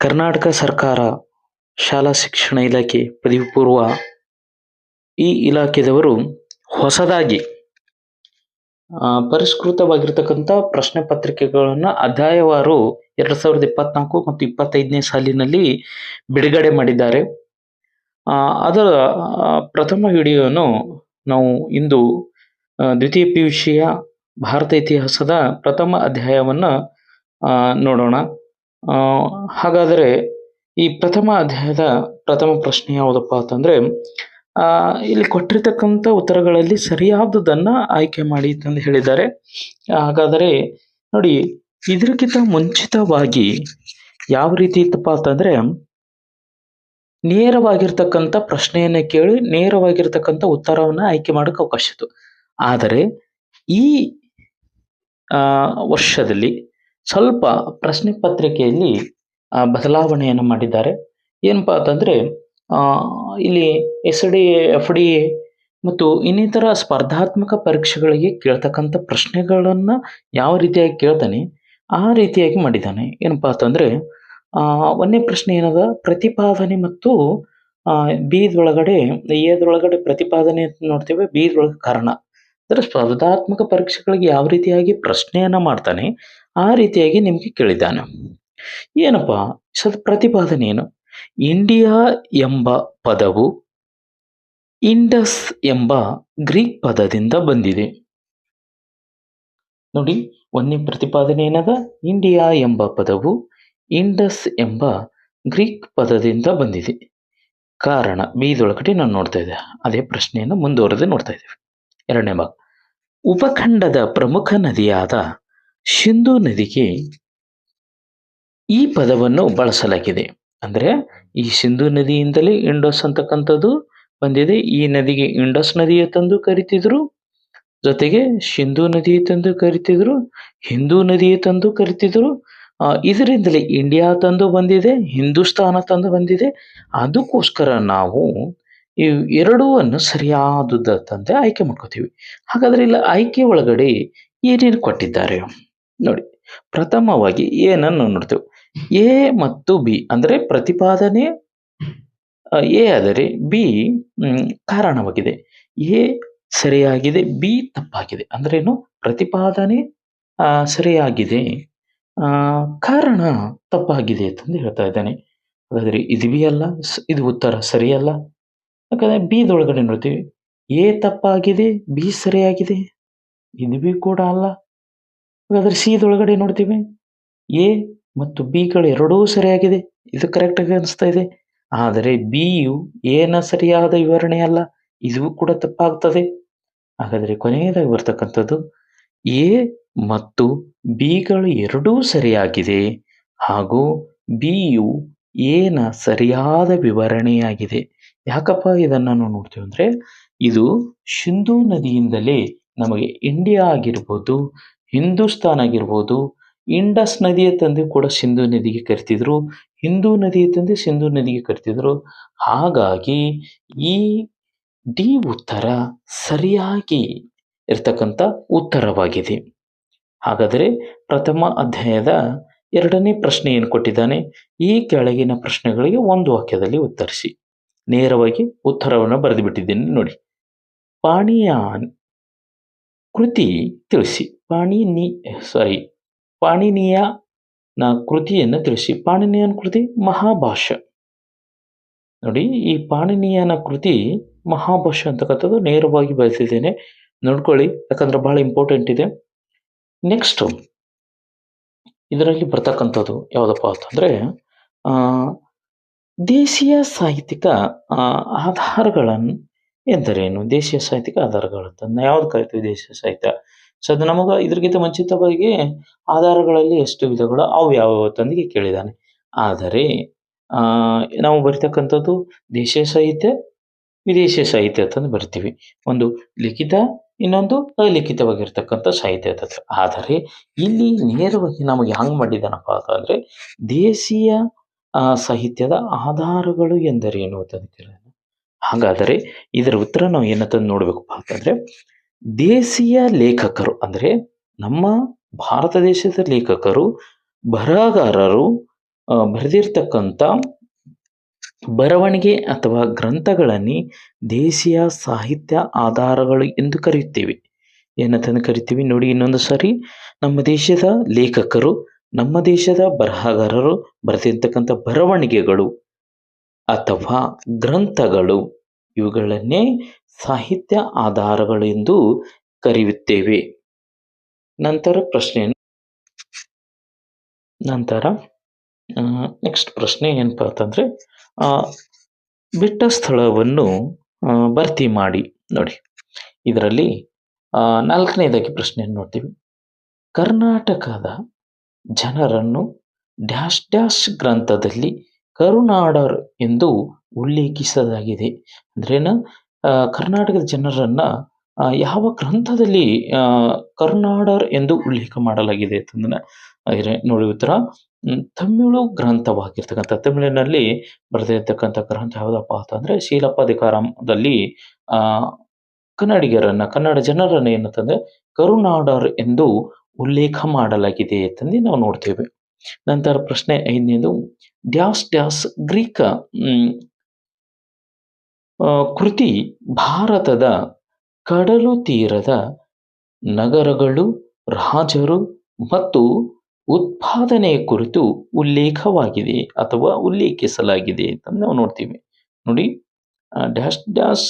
ಕರ್ನಾಟಕ ಸರ್ಕಾರ ಶಾಲಾ ಶಿಕ್ಷಣ ಇಲಾಖೆ ಪದವಿ ಪೂರ್ವ ಈ ಇಲಾಖೆದವರು ಹೊಸದಾಗಿ ಪರಿಷ್ಕೃತವಾಗಿರ್ತಕ್ಕಂಥ ಪ್ರಶ್ನೆ ಪತ್ರಿಕೆಗಳನ್ನ ಅಧ್ಯಾಯವಾರು ಎರಡು ಸಾವಿರದ ಇಪ್ಪತ್ನಾಲ್ಕು ಮತ್ತು ಇಪ್ಪತ್ತೈದನೇ ಸಾಲಿನಲ್ಲಿ ಬಿಡುಗಡೆ ಮಾಡಿದ್ದಾರೆ. ಅದರ ಪ್ರಥಮ ವಿಡಿಯೋನು ನಾವು ಇಂದು ದ್ವಿತೀಯ ಪಿ ಭಾರತ ಇತಿಹಾಸದ ಪ್ರಥಮ ಅಧ್ಯಾಯವನ್ನ ನೋಡೋಣ. ಆ, ಹಾಗಾದರೆ ಈ ಪ್ರಥಮ ಅಧ್ಯಾಯದ ಪ್ರಥಮ ಪ್ರಶ್ನೆ ಯಾವುದಪ್ಪ ಅಂತಂದ್ರೆ ಆ, ಇಲ್ಲಿ ಕೊಟ್ಟಿರ್ತಕ್ಕಂಥ ಉತ್ತರಗಳಲ್ಲಿ ಸರಿಯಾದದನ್ನ ಆಯ್ಕೆ ಮಾಡಿ ಅಂತಂದು ಹೇಳಿದ್ದಾರೆ. ಹಾಗಾದರೆ ನೋಡಿ ಇದಕ್ಕಿಂತ ಮುಂಚಿತವಾಗಿ ಯಾವ ರೀತಿ ಇತ್ತಪ್ಪ ಅಂತಂದ್ರೆ ನೇರವಾಗಿರ್ತಕ್ಕಂಥ ಪ್ರಶ್ನೆಯನ್ನ ಕೇಳಿ ನೇರವಾಗಿರ್ತಕ್ಕಂಥ ಉತ್ತರವನ್ನ ಆಯ್ಕೆ ಮಾಡಕ್ಕೆ ಅವಕಾಶ ಇತ್ತು. ಆದರೆ ಈ ಆ, ವರ್ಷದಲ್ಲಿ ಸ್ವಲ್ಪ ಪ್ರಶ್ನೆ ಪತ್ರಿಕೆಯಲ್ಲಿ ಬದಲಾವಣೆಯನ್ನು ಮಾಡಿದ್ದಾರೆ. ಏನಪ್ಪಾ ಅಂತಂದ್ರೆ ಇಲ್ಲಿ S D, F D A ಮತ್ತು ಇನ್ನಿತರ ಸ್ಪರ್ಧಾತ್ಮಕ ಪರೀಕ್ಷೆಗಳಿಗೆ ಕೇಳ್ತಕ್ಕಂಥ ಪ್ರಶ್ನೆಗಳನ್ನ ಯಾವ ರೀತಿಯಾಗಿ ಕೇಳ್ತಾನೆ, ಆ ರೀತಿಯಾಗಿ ಮಾಡಿದ್ದಾನೆ. ಏನಪ್ಪಾ ಅಂತಂದ್ರೆ, ಆ ಒಂದನೇ ಪ್ರಶ್ನೆ ಏನದ, ಪ್ರತಿಪಾದನೆ ಮತ್ತು ಬೀದೊಳಗಡೆ ಎದೊಳಗಡೆ ಪ್ರತಿಪಾದನೆ ಅಂತ ನೋಡ್ತೇವೆ ಬೀದೊಳಗೆ ಕಾರಣ. ಅಂದ್ರೆ ಸ್ಪರ್ಧಾತ್ಮಕ ಪರೀಕ್ಷೆಗಳಿಗೆ ಯಾವ ರೀತಿಯಾಗಿ ಪ್ರಶ್ನೆಯನ್ನ ಮಾಡ್ತಾನೆ ಆ ರೀತಿಯಾಗಿ ನಿಮಗೆ ಕೇಳಿದ್ದಾನೆ. ಏನಪ್ಪ, ಸದ್ ಪ್ರತಿಪಾದನೆ ಏನು? ಇಂಡಿಯಾ ಎಂಬ ಪದವು ಇಂಡಸ್ ಎಂಬ ಗ್ರೀಕ್ ಪದದಿಂದ ಬಂದಿದೆ. ನೋಡಿ ಒಂದನೇ ಪ್ರತಿಪಾದನೆ ಏನದ? ಇಂಡಿಯಾ ಎಂಬ ಪದವು ಇಂಡಸ್ ಎಂಬ ಗ್ರೀಕ್ ಪದದಿಂದ ಬಂದಿದೆ. ಕಾರಣ ಬೀದೊಳಗಡೆ ನಾನು ನೋಡ್ತಾ ಇದ್ದೆ. ಅದೇ ಪ್ರಶ್ನೆಯನ್ನು ಮುಂದುವರೆದು ನೋಡ್ತಾ ಇದ್ದೇವೆ. ಎರಡನೇ ಭಾಗ. ಉಪಖಂಡದ ಪ್ರಮುಖ ನದಿಯಾದ ಸಿಂಧು ನದಿಗೆ ಈ ಪದವನ್ನು ಬಳಸಲಾಗಿದೆ. ಅಂದ್ರೆ ಈ ಸಿಂಧು ನದಿಯಿಂದಲೇ ಇಂಡೋಸ್ ಅಂತಕ್ಕಂಥದ್ದು ಬಂದಿದೆ. ಈ ನದಿಗೆ ಇಂಡಸ್ ನದಿಯ ತಂದು ಕರಿತಿದ್ರು. ಜೊತೆಗೆ ಸಿಂಧು ನದಿ ತಂದು ಕರಿತಿದ್ರು. ಹಿಂದೂ ನದಿ ತಂದು ಕರಿತಿದ್ರು. ಇದರಿಂದಲೇ ಇಂಡಿಯಾ ತಂದು ಬಂದಿದೆ, ಹಿಂದೂಸ್ತಾನ ತಂದು ಬಂದಿದೆ. ಅದಕ್ಕೋಸ್ಕರ ನಾವು ಈ ಎರಡೂವನ್ನು ಸರಿಯಾದದ್ದು ತಂದೆ ಆಯ್ಕೆ ಮಾಡ್ಕೋತೀವಿ. ಹಾಗಾದ್ರೆ ಇಲ್ಲ, ಆಯ್ಕೆ ಒಳಗಡೆ ಏನೇನು ಕೊಟ್ಟಿದ್ದಾರೆ? ನೋಡಿ ಪ್ರಥಮವಾಗಿ ಏನನ್ನು ನೋಡ್ತೇವೆ. ಎ ಮತ್ತು ಬಿ ಅಂದರೆ ಪ್ರತಿಪಾದನೆ ಎ ಆದರೆ ಬಿ ಕಾರಣವಾಗಿದೆ. ಎ ಸರಿಯಾಗಿದೆ ಬಿ ತಪ್ಪಾಗಿದೆ. ಅಂದ್ರೇನು ಪ್ರತಿಪಾದನೆ ಆ, ಸರಿಯಾಗಿದೆ. ಕಾರಣ ತಪ್ಪಾಗಿದೆ ಅಂತಂದು ಹೇಳ್ತಾ ಇದ್ದಾನೆ. ಹಾಗಾದರೆ ಇದು ಬಿ ಅಲ್ಲ ಇದು ಉತ್ತರ ಸರಿಯಲ್ಲ. ಯಾಕಂದ್ರೆ ಬಿದೊಳಗಡೆ ನೋಡ್ತೀವಿ. ಎ ತಪ್ಪಾಗಿದೆ ಬಿ ಸರಿಯಾಗಿದೆ. ಇದು ಬಿ ಕೂಡ ಅಲ್ಲ. ಹಾಗಾದ್ರೆ ಸಿದೊಳಗಡೆ ನೋಡ್ತೀವಿ. ಎ ಮತ್ತು ಬಿಗಳು ಎರಡೂ ಸರಿಯಾಗಿದೆ. ಇದು ಕರೆಕ್ಟ್ ಆಗಿ ಅನಿಸ್ತಾ ಇದೆ. ಆದರೆ ಬಿಯು ಏನ ಸರಿಯಾದ ವಿವರಣೆ ಅಲ್ಲ. ಇದು ಕೂಡ ತಪ್ಪಾಗ್ತದೆ. ಹಾಗಾದ್ರೆ ಕೊನೆಯದಾಗಿ ಬರ್ತಕ್ಕಂಥದ್ದು ಎ ಮತ್ತು ಬಿಗಳು ಎರಡೂ ಸರಿಯಾಗಿದೆ ಹಾಗೂ ಬಿಯು ಏನ ಸರಿಯಾದ ವಿವರಣೆಯಾಗಿದೆ. ಯಾಕಪ್ಪ ಇದನ್ನ ನಾವು ನೋಡ್ತೀವಿ ಅಂದ್ರೆ, ಇದು ಸಿಂಧೂ ನದಿಯಿಂದಲೇ ನಮಗೆ ಇಂಡಿಯಾ ಆಗಿರ್ಬೋದು ಹಿಂದೂಸ್ತಾನ್ ಆಗಿರ್ಬೋದು ಇಂಡಸ್ ನದಿಯ ತಂದೆ ಕೂಡ ಸಿಂಧೂ ನದಿಗೆ ಕರಿತಿದ್ರು, ಹಿಂದೂ ನದಿಯ ತಂದೆ ಸಿಂಧೂ ನದಿಗೆ ಕರಿತಿದ್ರು. ಹಾಗಾಗಿ ಈ ಡಿ ಉತ್ತರ ಸರಿಯಾಗಿ ಇರ್ತಕ್ಕಂಥ ಉತ್ತರವಾಗಿದೆ. ಹಾಗಾದರೆ ಪ್ರಥಮ ಅಧ್ಯಾಯದ ಎರಡನೇ ಪ್ರಶ್ನೆ ಏನು ಕೊಟ್ಟಿದ್ದಾನೆ. ಈ ಕೆಳಗಿನ ಪ್ರಶ್ನೆಗಳಿಗೆ ಒಂದು ವಾಕ್ಯದಲ್ಲಿ ಉತ್ತರಿಸಿ. ನೇರವಾಗಿ ಉತ್ತರವನ್ನು ಬರೆದು ಬಿಟ್ಟಿದ್ದೀನಿ ನೋಡಿ. ಪಾಣಿಯಾನ್ ಕೃತಿ ತಿಳಿಸಿ. ಪಾಣಿನಿ ಸಾರಿ ಪಾಣಿನಿಯ ಕೃತಿಯನ್ನು ತಿಳಿಸಿ. ಪಾಣಿನಿಯನ್ ಕೃತಿ ಮಹಾಭಾಷ ನೋಡಿ, ಈ ಪಾಣಿನಿಯನ ಕೃತಿ ಮಹಾಭಾಷ್ಯ ಅಂತಕ್ಕಂಥದ್ದು ನೇರವಾಗಿ ಬಯಸಿದ್ದೇನೆ ನೋಡ್ಕೊಳ್ಳಿ, ಯಾಕಂದ್ರೆ ಬಹಳ ಇಂಪಾರ್ಟೆಂಟ್ ಇದೆ. ನೆಕ್ಸ್ಟ್ ಇದರಲ್ಲಿ ಬರ್ತಕ್ಕಂಥದ್ದು ಯಾವುದಪ್ಪ ಅಂತಂದ್ರೆ, ಆ, ದೇಶೀಯ ಸಾಹಿತ್ಯಿಕ ಆಧಾರಗಳನ್ನು ಎಂದರೇನು? ದೇಶೀಯ ಸಾಹಿತ್ಯಿಕ ಆಧಾರಗಳಂತ ಯಾವ್ದು ಕರಿತೀವಿ ದೇಶೀಯ ಸಾಹಿತ್ಯ? ಸೊ ಅದು ನಮಗ ಇದ್ರಗಿಂತ ಮುಂಚಿತವಾಗಿ ಆಧಾರಗಳಲ್ಲಿ ಎಷ್ಟು ವಿಧಗಳು ಅವು ಯಾವ ತಂದಿಗೆ ಕೇಳಿದಾನೆ ಆದರೆ, ಆ, ನಾವು ಬರಿತಕ್ಕಂಥದ್ದು ದೇಶೀಯ ಸಾಹಿತ್ಯ, ವಿದೇಶಿಯ ಸಾಹಿತ್ಯ ಅಂತಂದು ಬರಿತೀವಿ. ಒಂದು ಲಿಖಿತ, ಇನ್ನೊಂದು ಅಲಿಖಿತವಾಗಿರ್ತಕ್ಕಂಥ ಸಾಹಿತ್ಯ ಅಂತ ಆದರೆ, ಇಲ್ಲಿ ನೇರವಾಗಿ ನಮಗೆ ಹಂಗ್ ಮಾಡಿದ್ದಾನಪ್ಪ ಅಂತಂದ್ರೆ ದೇಶೀಯ ಸಾಹಿತ್ಯದ ಆಧಾರಗಳು ಎಂದರೇನು ಅಂತ ಕೇಳಿದಾನೆ ಹಾಗಾದರೆ ಇದರ ಉತ್ತರ ನಾವು ಏನಂತ ನೋಡಬೇಕಪ್ಪ ಅಂತಂದ್ರೆ, ದೇಶೀಯ ಲೇಖಕರು ಅಂದ್ರೆ ನಮ್ಮ ಭಾರತ ದೇಶದ ಲೇಖಕರು, ಬರಹಗಾರರು ಬರೆದಿರ್ತಕ್ಕಂಥ ಬರವಣಿಗೆ ಅಥವಾ ಗ್ರಂಥಗಳನ್ನು ದೇಶೀಯ ಸಾಹಿತ್ಯ ಆಧಾರಗಳು ಎಂದು ಕರೆಯುತ್ತೇವೆ. ಏನಂತಂದು ಕರಿತೀವಿ ನೋಡಿ ಇನ್ನೊಂದು ಸಾರಿ. ನಮ್ಮ ದೇಶದ ಲೇಖಕರು, ನಮ್ಮ ದೇಶದ ಬರಹಗಾರರು ಬರೆದಿರ್ತಕ್ಕಂಥ ಬರವಣಿಗೆಗಳು ಅಥವಾ ಗ್ರಂಥಗಳು ಇವುಗಳನ್ನೇ ಸಾಹಿತ್ಯ ಆಧಾರಗಳು ಎಂದು ಕರೆಯುತ್ತೇವೆ. ನಂತರ ಪ್ರಶ್ನೆ ನಂತರ ನೆಕ್ಸ್ಟ್ ಪ್ರಶ್ನೆ ಏನಪ್ಪ ಅಂತಂದರೆ ಬಿಟ್ಟ ಸ್ಥಳವನ್ನು ಭರ್ತಿ ಮಾಡಿ. ನೋಡಿ, ಇದರಲ್ಲಿ ನಾಲ್ಕನೇದಾಗಿ ಪ್ರಶ್ನೆಯನ್ನು ನೋಡ್ತೀವಿ. ಕರ್ನಾಟಕದ ಜನರನ್ನು ಡ್ಯಾಶ್ ಡ್ಯಾಶ್ ಗ್ರಂಥದಲ್ಲಿ ಕರುನಾಡರ್ ಎಂದು ಉಲ್ಲೇಖಿಸಲಾಗಿದೆ. ಅಂದ್ರೇನು? ಕರ್ನಾಟಕದ ಜನರನ್ನ ಯಾವ ಗ್ರಂಥದಲ್ಲಿ ಕರುನಾಡರ್ ಎಂದು ಉಲ್ಲೇಖ ಮಾಡಲಾಗಿದೆ ಅಂತಂದ್ರೆ ನೋಡಿ ಉತ್ತರ. ತಮಿಳು ಗ್ರಂಥವಾಗಿರ್ತಕ್ಕಂಥ, ತಮಿಳಿನಲ್ಲಿ ಬರೆದಿರ್ತಕ್ಕಂಥ ಗ್ರಂಥ ಯಾವುದಪ್ಪ ಅಂತಂದ್ರೆ ಆ, ಕನ್ನಡಿಗರನ್ನ, ಕನ್ನಡ ಜನರನ್ನ ಏನಂತಂದ್ರೆ ಕರುನಾಡರ್ ಎಂದು ಉಲ್ಲೇಖ ಮಾಡಲಾಗಿದೆ ಅಂತಂದು ನಾವು ನೋಡ್ತೇವೆ. ನಂತರ ಪ್ರಶ್ನೆ ಐದನೇದು ಡ್ಯಾಸ್ ಗ್ರೀಕ್ ಹ್ಮ್, ಕೃತಿ ಭಾರತದ ಕಡಲು ತೀರದ ನಗರಗಳು ರಾಜರು ಮತ್ತು ಉತ್ಪಾದನೆಯ ಕುರಿತು ಉಲ್ಲೇಖವಾಗಿದೆ ಅಥವಾ ಉಲ್ಲೇಖಿಸಲಾಗಿದೆ ಅಂತ ನಾವು ನೋಡ್ತೀವಿ. ನೋಡಿ ಡ್ಯಾಶ್ ಡ್ಯಾಸ್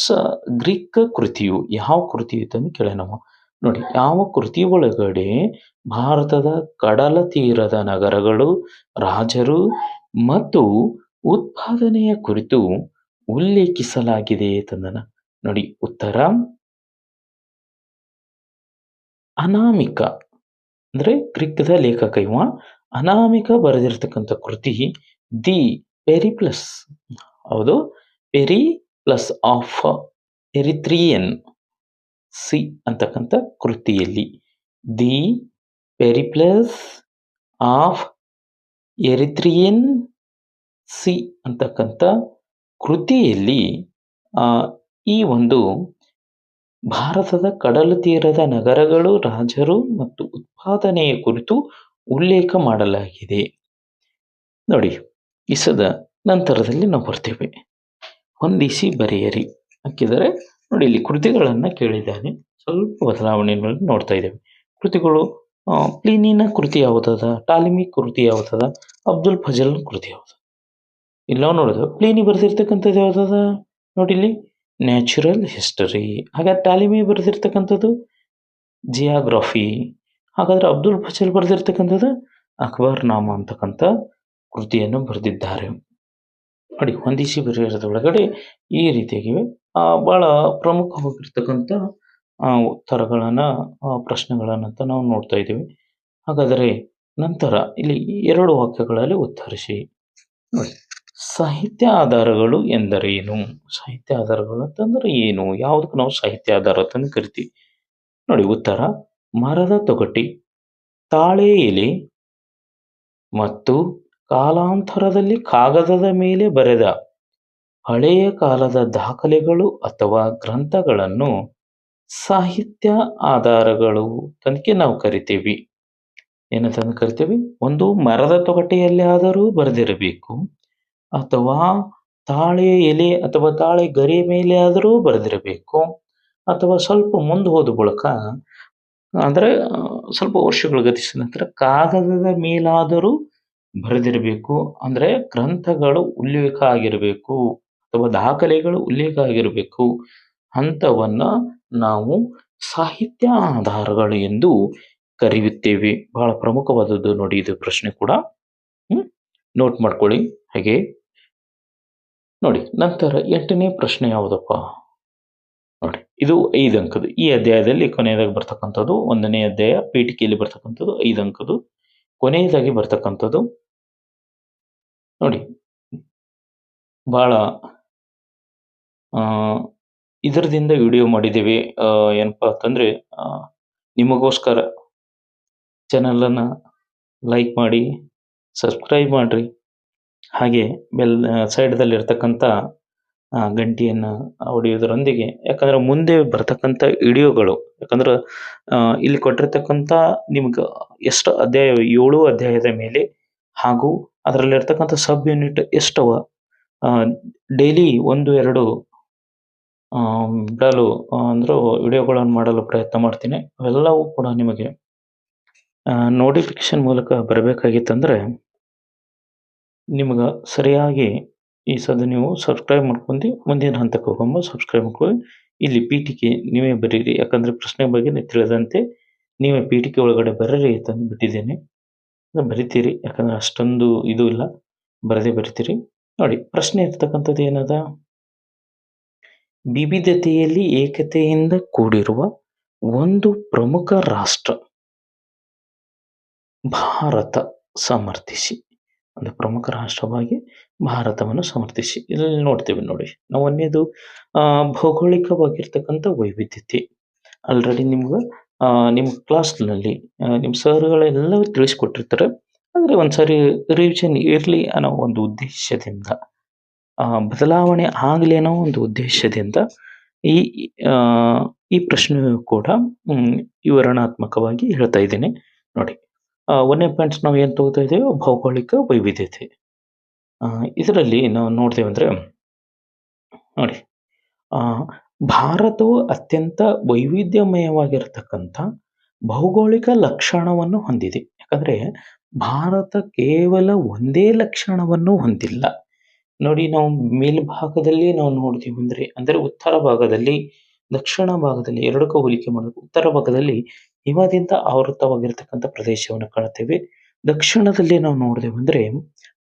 ಗ್ರೀಕ್ ಕೃತಿಯು ಯಾವ ಕೃತಿ ಅಂತಂದು ಕೇಳ ನಾವು. ನೋಡಿ ಯಾವ ಕೃತಿ ಒಳಗಡೆ ಭಾರತದ ಕಡಲ ತೀರದ ನಗರಗಳು ರಾಜರು ಮತ್ತು ಉತ್ಪಾದನೆಯ ಕುರಿತು ಉಲ್ಲೇಖಿಸಲಾಗಿದೆ ತಂದನ. ನೋಡಿ, ಉತ್ತರ. ಅನಾಮಿಕ, ಅಂದ್ರೆ ಕ್ರಿಕ್ದ ಲೇಖಕ ಇವ. ಅನಾಮಿಕ ಬರೆದಿರತಕ್ಕಂಥ ಕೃತಿ, ದಿ ಪೆರಿ ಪ್ಲಸ್ ಹೌದು Periplus of Erythraean, C ಅಂತಕ್ಕಂಥ ಕೃತಿಯಲ್ಲಿ. The Periplus of Erythraean Sea ಅಂತಕ್ಕಂಥ ಕೃತಿಯಲ್ಲಿ ಈ ಒಂದು ಭಾರತದ ಕಡಲ ತೀರದ ನಗರಗಳು, ರಾಜರು ಮತ್ತು ಉತ್ಪಾದನೆಯ ಕುರಿತು ಉಲ್ಲೇಖ ಮಾಡಲಾಗಿದೆ. ನೋಡಿ, ಇಸದ ನಂತರದಲ್ಲಿ ನಾವು ಬರ್ತೇವೆ. ಹೊಂದಿಸಿ ಬರೆಯರಿ. ಹಾಕಿದರೆ ನೋಡಿ, ಇಲ್ಲಿ ಕೃತಿಗಳನ್ನು ಕೇಳಿದ್ದಾನೆ. ಸ್ವಲ್ಪ ಬದಲಾವಣೆಗಳನ್ನು ನೋಡ್ತಾ ಇದ್ದೇವೆ. ಕೃತಿಗಳು ಪ್ಲೀನಿನ ಕೃತಿ ಯಾವುದದ? ಟಾಲಿಮಿ ಕೃತಿ ಯಾವುದದ? ಅಬ್ದುಲ್ ಫಜಲ್ ಕೃತಿ ಯಾವುದು ಇಲ್ಲಿ ನಾವು ಪ್ಲೀನಿ ಬರೆದಿರ್ತಕ್ಕಂಥದ್ದು ಯಾವುದದ? ನೋಡಿ ಇಲ್ಲಿ ನ್ಯಾಚುರಲ್ ಹಿಸ್ಟರಿ. ಹಾಗಾದ್ರೆ ಟಾಲಿಮಿ ಬರೆದಿರ್ತಕ್ಕಂಥದ್ದು ಜಿಯಾಗ್ರಫಿ. ಹಾಗಾದ್ರೆ ಅಬ್ದುಲ್ ಫಜಲ್ ಬರೆದಿರ್ತಕ್ಕಂಥದ್ದು ಅಕ್ಬರ್ ನಾಮ ಅಂತಕ್ಕಂಥ ಕೃತಿಯನ್ನು ಬರೆದಿದ್ದಾರೆ. ನೋಡಿ ಹೊಂದಿಸಿ ಬರೆಯೋದ್ರೊಳಗಡೆ ಈ ರೀತಿಯಾಗಿವೆ. ಆ, ಬಹಳ ಪ್ರಮುಖವಾಗಿರ್ತಕ್ಕಂಥ ಆ, ಉತ್ತರಗಳನ್ನ ಆ, ಪ್ರಶ್ನೆಗಳನ್ನಂತ ನಾವು ನೋಡ್ತಾ ಇದ್ದೀವಿ. ಹಾಗಾದರೆ ನಂತರ ಇಲ್ಲಿ ಎರಡು ವಾಕ್ಯಗಳಲ್ಲಿ ಉತ್ತರಿಸಿ. ನೋಡಿ. ಸಾಹಿತ್ಯ ಆಧಾರಗಳು ಎಂದರೇನು? ಸಾಹಿತ್ಯ ಆಧಾರಗಳು ಅಂತಂದ್ರೆ ಏನು? ಯಾವುದಕ್ಕೆ ನಾವು ಸಾಹಿತ್ಯ ಆಧಾರ ಅಂತ ಕರಿತೀವಿ. ನೋಡಿ ಉತ್ತರ. ಮರದ ತೊಗಟಿ ತಾಳೆ ಎಲೆ ಮತ್ತು ಕಾಲಾಂತರದಲ್ಲಿ ಕಾಗದದ ಮೇಲೆ ಬರೆದ ಹಳೆಯ ಕಾಲದ ದಾಖಲೆಗಳು ಅಥವಾ ಗ್ರಂಥಗಳನ್ನು ಸಾಹಿತ್ಯ ಆಧಾರಗಳು ತನಕ ನಾವು ಕರಿತೀವಿ. ಏನಂತಂದು ಕರಿತೀವಿ? ಒಂದು ಮರದ ತೊಗಟೆಯಲ್ಲಿ ಆದರೂ ಬರೆದಿರಬೇಕು. ಅಥವಾ ತಾಳೆ ಎಲೆ ಅಥವಾ ತಾಳೆ ಗರಿ ಮೇಲೆ ಆದರೂ ಬರೆದಿರಬೇಕು. ಅಥವಾ ಸ್ವಲ್ಪ ಮುಂದೆ ಹೋದ ಬಳಿಕ, ಅಂದ್ರೆ ಸ್ವಲ್ಪ ವರ್ಷಗಳು ಗತಿಸಿದ ನಂತರ ಕಾಗದದ ಮೇಲಾದರೂ ಬರೆದಿರಬೇಕು. ಅಂದ್ರೆ ಗ್ರಂಥಗಳು ಉಲ್ಲೇಖ ಆಗಿರಬೇಕು. ಅಥವಾ ದಾಖಲೆಗಳು ಉಲ್ಲೇಖ ಆಗಿರಬೇಕು. ಅಂಥವನ್ನ ನಾವು ಸಾಹಿತ್ಯ ಆಧಾರಗಳು ಎಂದು ಕರೆಯುತ್ತೇವೆ. ಬಹಳ ಪ್ರಮುಖವಾದದ್ದು ನೋಡಿ ಇದು ಪ್ರಶ್ನೆ ಕೂಡ. ನೋಟ್ ಮಾಡ್ಕೊಳ್ಳಿ. ಹಾಗೆ ನೋಡಿ, ನಂತರ ಎಂಟನೇ ಪ್ರಶ್ನೆ ಯಾವುದಪ್ಪ? ನೋಡಿ, ಇದು ಐದು ಅಂಕದ್ದು. ಈ ಅಧ್ಯಾಯದಲ್ಲಿ ಕೊನೆಯದಾಗಿ ಬರ್ತಕ್ಕಂಥದ್ದು, ಒಂದನೇ ಅಧ್ಯಾಯ ಪೀಠಿಕೆಯಲ್ಲಿ ಬರ್ತಕ್ಕಂಥದ್ದು ಐದು ಅಂಕದ್ದು. ಕೊನೆಯದಾಗಿ ಬರ್ತಕ್ಕಂಥದ್ದು ನೋಡಿ, ಬಹಳ ಇದರದಿಂದ ವಿಡಿಯೋ ಮಾಡಿದ್ದೀವಿ. ಏನಪ್ಪಾ ಅಂತಂದ್ರೆ ನಿಮಗೋಸ್ಕರ ಚಾನಲನ್ನು ಲೈಕ್ ಮಾಡಿ ಸಬ್ಸ್ಕ್ರೈಬ್ ಮಾಡಿರಿ. ಹಾಗೆ ಬೆಲ್ ಸೈಡ್ದಲ್ಲಿ ಇರ್ತಕ್ಕಂಥ ಗಂಟಿಯನ್ನ ಹೊಡೆಯೋದರೊಂದಿಗೆ ಯಾಕಂದ್ರೆ ಮುಂದೆ ಬರ್ತಕ್ಕಂಥ ವಿಡಿಯೋಗಳು ಯಾಕಂದ್ರೆ ಇಲ್ಲಿ ಕೊಟ್ಟಿರ್ತಕ್ಕಂಥ ನಿಮ್ಗೆ ಎಷ್ಟು ಅಧ್ಯಾಯ, ಏಳು ಅಧ್ಯಾಯದ ಮೇಲೆ ಹಾಗೂ ಅದರಲ್ಲಿರ್ತಕ್ಕಂಥ ಸಬ್ ಯೂನಿಟ್ ಎಷ್ಟವ ಡೈಲಿ ಒಂದು, ಎರಡು ಆಹ್ಹ್ ಅಂದ್ರು ಅಂದ್ರೆ ವಿಡಿಯೋಗಳನ್ನು ಮಾಡಲು ಪ್ರಯತ್ನ ಮಾಡ್ತೀನಿ. ಅವೆಲ್ಲವೂ ಕೂಡ ನಿಮಗೆ ಆಹ್ಹ್ ನೋಟಿಫಿಕೇಶನ್ ಮೂಲಕ ಬರಬೇಕಾಗಿತ್ತಂದ್ರೆ, ನಿಮಗ ಸರಿಯಾಗಿ ಈ ಸದ ನೀವು ಸಬ್ಸ್ಕ್ರೈಬ್ ಮಾಡ್ಕೊಂಡಿ, ಮುಂದಿನ ಹಂತಕ್ಕೆ ಹೋಗೋಮ್ಮ ಸಬ್ಸ್ಕ್ರೈಬ್ ಮಾಡ್ಕೊಳ್ಳಿ. ಇಲ್ಲಿ ಪೀಠಿಕೆ ನೀವೇ ಬರೀರಿ. ಯಾಕಂದ್ರೆ ಪ್ರಶ್ನೆ ಬಗ್ಗೆ ತಿಳಿದಂತೆ ನೀವೇ ಪಿ ಪೀಠಿಕೆ ಒಳಗಡೆ ಬರೀರಿ ಅಂತ ಬಿಟ್ಟಿದ್ದೇನೆ. ಬರಿತೀರಿ. ಯಾಕಂದ್ರೆ ಅಷ್ಟೊಂದು ಇದು ಇಲ್ಲ. ಬರದೇ ಬರಿತೀರಿ. ನೋಡಿ, ಪ್ರಶ್ನೆ ಇರ್ತಕ್ಕಂಥದ್ದು ಏನದ? ವಿವಿಧತೆಯಲ್ಲಿ ಏಕತೆಯಿಂದ ಕೂಡಿರುವ ಒಂದು ಪ್ರಮುಖ ರಾಷ್ಟ್ರ. ಭಾರತ ಸಮರ್ಥಿಸಿ. ಒಂದು ಪ್ರಮುಖ ರಾಷ್ಟ್ರವಾಗಿ ಭಾರತವನ್ನು ಸಮರ್ಥಿಸಿ. ಇಲ್ಲಿ ನೋಡ್ತೀವಿ ನೋಡಿ. ನಾವು ಒಂದೇದು ಭೌಗೋಳಿಕವಾಗಿರ್ತಕ್ಕಂಥ ವೈವಿಧ್ಯತೆ. ಆಲ್ರೆಡಿ ನಿಮ್ಗೆ ನಿಮ್ಮ ಕ್ಲಾಸ್ನಲ್ಲಿ ನಿಮ್ಮ ಸರ್ಗಳೆಲ್ಲವೂ ತಿಳಿಸ್ಕೊಟ್ಟಿರ್ತಾರೆ. ಆದರೆ ಒಂದ್ಸರಿ ರಿವಿಷನ್ ಇರಲಿ ಅನ್ನೋ ಒಂದು ಉದ್ದೇಶದಿಂದ. ಬದಲಾವಣೆ ಆಗಲಿ ಅನ್ನೋ ಒಂದು ಉದ್ದೇಶದಿಂದ ಈ ಈ ಪ್ರಶ್ನೆಯು ಕೂಡ ವಿವರಣಾತ್ಮಕವಾಗಿ ಹೇಳ್ತಾ ಇದ್ದೀನಿ. ನೋಡಿ ಒಂದೇ ಪಾಯಿಂಟ್ಸ್ ನಾವು ಏನು ತಗೋತಾ ಇದ್ದೇವೆ? ಭೌಗೋಳಿಕ ವೈವಿಧ್ಯತೆ. ಇದರಲ್ಲಿ ನಾವು ನೋಡ್ತೇವೆ ಅಂದ್ರೆ, ನೋಡಿ ಭಾರತವು ಅತ್ಯಂತ ವೈವಿಧ್ಯಮಯವಾಗಿರ್ತಕ್ಕಂಥ ಭೌಗೋಳಿಕ ಲಕ್ಷಣವನ್ನು ಹೊಂದಿದೆ. ಯಾಕಂದ್ರೆ, ಭಾರತ ಕೇವಲ ಒಂದೇ ಲಕ್ಷಣವನ್ನು ಹೊಂದಿಲ್ಲ. ನೋಡಿ ನಾವು ಮೇಲ್ಭಾಗದಲ್ಲಿ ನಾವು ನೋಡ್ತೀವಿ ಅಂದ್ರೆ ಅಂದ್ರೆ ಉತ್ತರ ಭಾಗದಲ್ಲಿ, ದಕ್ಷಿಣ ಭಾಗದಲ್ಲಿ ಎರಡಕ್ಕೂ ಹೋಲಿಕೆ ಮಾಡಬೇಕು ಉತ್ತರ ಭಾಗದಲ್ಲಿ ಹಿಮದಿಂದ ಆವೃತವಾಗಿರ್ತಕ್ಕಂಥ ಪ್ರದೇಶವನ್ನು ಕಾಣುತ್ತೇವೆ. ದಕ್ಷಿಣದಲ್ಲಿ ನಾವು ನೋಡಿದೆವು ಅಂದ್ರೆ,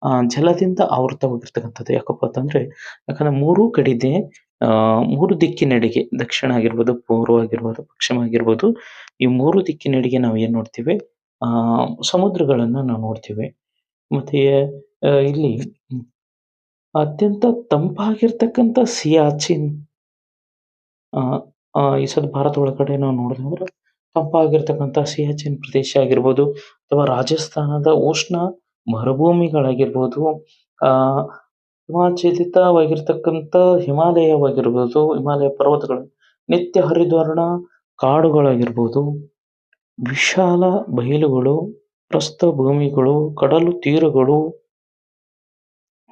ಆ, ಜಲದಿಂದ ಆವೃತವಾಗಿರ್ತಕ್ಕಂಥದ್ದು ಯಾಕಪ್ಪ ಅಂತಂದ್ರೆ, ಯಾಕಂದ್ರೆ ಮೂರು ಕಡೆದೆ ಆ, ಮೂರು ದಿಕ್ಕಿನೆಡೆಗೆ, ದಕ್ಷಿಣ ಆಗಿರ್ಬೋದು, ಪೂರ್ವ ಆಗಿರ್ಬೋದು, ಪಶ್ಚಿಮ ಆಗಿರ್ಬೋದು, ಈ ಮೂರು ದಿಕ್ಕಿನೆಡೆಗೆ ನಾವು ಏನ್ ನೋಡ್ತೀವಿ? ಆ, ಸಮುದ್ರಗಳನ್ನ ನಾವು ನೋಡ್ತೀವಿ. ಮತ್ತೆ ಇಲ್ಲಿ ಅತ್ಯಂತ ತಂಪಾಗಿರ್ತಕ್ಕಂಥ ಸಿಯಾಚಿನ್ ಈ ಸದ್ ಭಾರತ ಒಳಗಡೆ ನಾವು ನೋಡಿದ್ರೆ ಅಂದ್ರೆ ತಂಪಾಗಿರ್ತಕ್ಕಂಥ ಸಿಯಾಚಿನ್ ಪ್ರದೇಶ ಆಗಿರ್ಬೋದು ಅಥವಾ ರಾಜಸ್ಥಾನದ ಉಷ್ಣ ಮರುಭೂಮಿಗಳಾಗಿರ್ಬೋದು, ಆ ಹಿಮಾಚ್ಛಾದಿತವಾಗಿರ್ತಕ್ಕಂಥ ಹಿಮಾಲಯವಾಗಿರ್ಬೋದು, ಹಿಮಾಲಯ ಪರ್ವತಗಳು ನಿತ್ಯ ಹರಿದ್ವರ್ಣ ಕಾಡುಗಳಾಗಿರ್ಬೋದು, ವಿಶಾಲ ಬಯಲುಗಳು ಪ್ರಸ್ಥಭೂಮಿಗಳು ಕಡಲು ತೀರಗಳು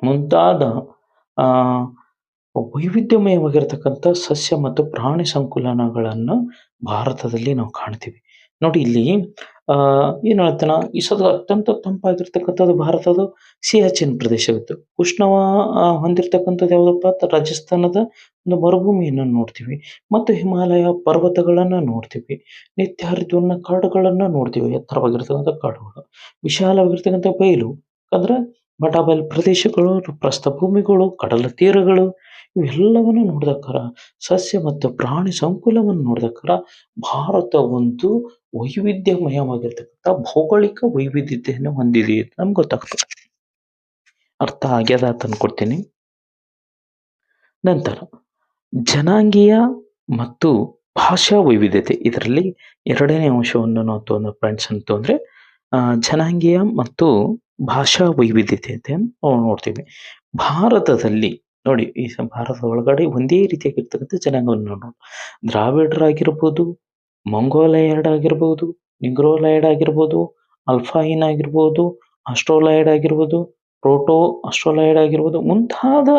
ಮುಂತಾದ ವೈವಿಧ್ಯಮಯವಾಗಿರ್ತಕ್ಕಂಥ ಸಸ್ಯ ಮತ್ತು ಪ್ರಾಣಿ ಸಂಕುಲನಗಳನ್ನ ಭಾರತದಲ್ಲಿ ನಾವು ಕಾಣ್ತೀವಿ. ನೋಡಿ ಇಲ್ಲಿ, ಆ, ಏನ್ ಹೇಳ್ತಾನ, ಈ ಸದ ಅತ್ಯಂತ ತಂಪಾಗಿರ್ತಕ್ಕಂಥದ್ದು ಭಾರತದ ಸಿಯಾಚಿನ್ ಪ್ರದೇಶವಿತ್ತು. ಉಷ್ಣವ ಹೊಂದಿರ್ತಕ್ಕಂಥದ್ದು ಯಾವ್ದಪ್ಪ ರಾಜಸ್ಥಾನದ ಒಂದು ಮರುಭೂಮಿಯನ್ನು ನೋಡ್ತೀವಿ ಮತ್ತು ಹಿಮಾಲಯ ಪರ್ವತಗಳನ್ನ ನೋಡ್ತೀವಿ. ನಿತ್ಯ ಹರಿದ್ವರ್ಣ ಕಾಡುಗಳನ್ನ ನೋಡ್ತೀವಿ, ಎತ್ತರವಾಗಿರ್ತಕ್ಕಂಥ ಕಾಡುಗಳು. ವಿಶಾಲವಾಗಿರ್ತಕ್ಕಂಥ ಬಯಲು ಅಂದ್ರೆ ಮಠಬಯಲು ಪ್ರದೇಶಗಳು ಪ್ರಸ್ಥಭೂಮಿಗಳು ಕಡಲ ತೀರಗಳು, ಇವೆಲ್ಲವನ್ನು ನೋಡಿದಕ್ಕರ ಸಸ್ಯ ಮತ್ತು ಪ್ರಾಣಿ ಸಂಕುಲವನ್ನು ನೋಡಿದಕ್ಕರ ಭಾರತ ಒಂದು ವೈವಿಧ್ಯಮಯವಾಗಿರ್ತಕ್ಕಂಥ ಭೌಗೋಳಿಕ ವೈವಿಧ್ಯತೆಯನ್ನು ಹೊಂದಿದೆ ಅಂತ ನಮ್ಗೆ ಗೊತ್ತಾಗ್ತದೆ. ಅರ್ಥ ಆಗ್ಯದ ಅಂತ ಅನ್ಕೊಡ್ತೀನಿ. ನಂತರ, ಜನಾಂಗೀಯ ಮತ್ತು ಭಾಷಾ ವೈವಿಧ್ಯತೆ ಇದರಲ್ಲಿ ಎರಡನೇ ಅಂಶವನ್ನು ನಾವು ತಗೊಂಡ ಫ್ರೆಂಡ್ಸ್ ಅಂತ ಅಂದ್ರೆ ಆ, ಜನಾಂಗೀಯ ಮತ್ತು ಭಾಷಾ ವೈವಿಧ್ಯತೆ ನಾವು ನೋಡ್ತೀವಿ. ಭಾರತದಲ್ಲಿ ನೋಡಿ ಈ ಭಾರತ ಭಾರತದ ಒಳಗಡೆ ಒಂದೇ ರೀತಿಯಾಗಿರ್ತಕ್ಕಂಥ ಜನಾಂಗವನ್ನು ನೋಡೋಣ ದ್ರಾವಿಡರಾಗಿರ್ಬೋದು ಮಂಗೋಲಯಡ್ ಆಗಿರ್ಬೋದು ನಿಗ್ರೋಲಯಡ್ ಆಗಿರ್ಬೋದು ಅಲ್ಫಾಯಿನ್ ಆಗಿರ್ಬೋದು ಅಸ್ಟ್ರೋಲಯಡ್ ಆಗಿರ್ಬೋದು ಪ್ರೋಟೋ ಅಸ್ಟ್ರೋಲಯಡ್ ಆಗಿರ್ಬೋದು ಮುಂತಾದ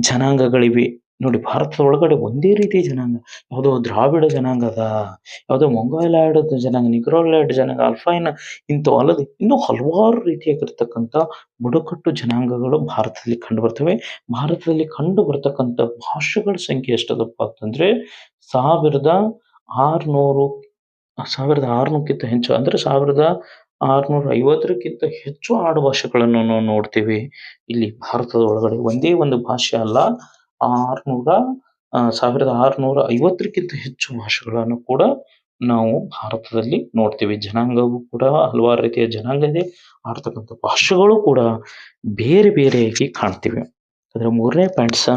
ಜನಾಂಗಗಳಿವೆ. ನೋಡಿ ಭಾರತದ ಒಳಗಡೆ ಒಂದೇ ರೀತಿ ಜನಾಂಗ, ಯಾವುದೋ ದ್ರಾವಿಡ ಜನಾಂಗ ಅದ, ಯಾವುದೋ ಮಂಗೋಲಾಯ್ಡ್ ಜನಾಂಗ, ನಿಗ್ರೋಲಾಯ್ಡ್ ಜನಾಂಗ, ಅಲ್ಫೈನ್ ಇಂಥವು ಅಲ್ಲದೆ ಇನ್ನೂ ಹಲವಾರು ರೀತಿಯಾಗಿರ್ತಕ್ಕಂಥ ಬುಡಕಟ್ಟು ಜನಾಂಗಗಳು ಭಾರತದಲ್ಲಿ ಕಂಡು ಬರ್ತವೆ. ಭಾರತದಲ್ಲಿ ಕಂಡು ಬರ್ತಕ್ಕಂಥ ಭಾಷೆಗಳ ಸಂಖ್ಯೆ ಎಷ್ಟದಪ್ಪ ಅಂತಂದ್ರೆ ಸಾವಿರದ ಆರ್ನೂರು, ಸಾವಿರದ ಆರ್ನೂರಕ್ಕಿಂತ ಹೆಚ್ಚು, ಅಂದ್ರೆ ಸಾವಿರದ ಆರ್ನೂರ ಐವತ್ತರಕ್ಕಿಂತ ಹೆಚ್ಚು ಆಡು ಭಾಷೆಗಳನ್ನು ನಾವು ನೋಡ್ತೀವಿ. ಇಲ್ಲಿ ಭಾರತದ ಒಳಗಡೆ ಒಂದೇ ಒಂದು ಭಾಷೆ ಅಲ್ಲ ಆರ್ನೂರ ಸಾವಿರದ ಆರ್ನೂರ ಐವತ್ತಕ್ಕಿಂತ ಹೆಚ್ಚು ಭಾಷೆಗಳನ್ನು ಕೂಡ ನಾವು ಭಾರತದಲ್ಲಿ ನೋಡ್ತೀವಿ. ಜನಾಂಗವು ಕೂಡ ಹಲವಾರು ರೀತಿಯ ಜನಾಂಗ ಇದೆ. ಆಡ್ತಕ್ಕಂಥ ಭಾಷೆಗಳು ಕೂಡ ಬೇರೆ ಬೇರೆಯಾಗಿ ಕಾಣ್ತೀವಿ. ಅದರ ಮೂರನೇ ಪಾಯಿಂಟ್ಸ್